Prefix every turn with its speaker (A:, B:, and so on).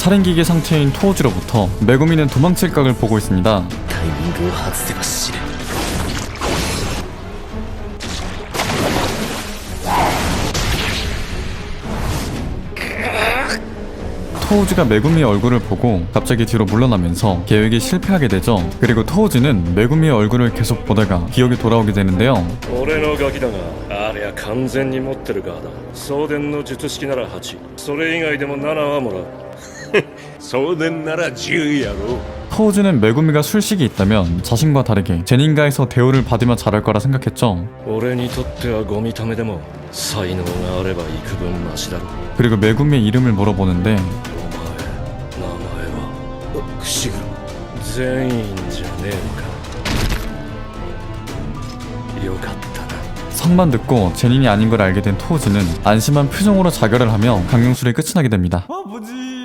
A: 살인기계 상태인 토우즈로부터 메구미는 도망칠 각을 보고 있습니다.
B: タイミングを外せば死ぬ
A: 토우즈가 메구미의 얼굴을 보고 갑자기 뒤로 물러나면서 계획이 실패하게 되죠. 그리고 토우즈는 메구미의 얼굴을 계속 보다가 기억이 돌아오게 되는데요.
C: 俺のガキだがありゃ完全に持ってる側だ送電の術式なら8それ以外でも7はもらう
D: 送電なら10やろ
A: 토우즈는 메구미가 술식이 있다면 자신과 다르게 제닌가에서 대우를 받으며 자랄 거라 생각했죠.
C: 俺にとってはゴミためでも才能があれば幾分マシだろ
A: 그리고 메구미의 이름을 물어보는데
C: お前名前は
D: 伏黒
C: 全員じゃねえのかよかったな
A: 성만 듣고 제닌이 아닌 걸 알게 된 토우즈는 안심한 표정으로 자결을 하며 강령술이 끝이 나게 됩니다.
E: 아버지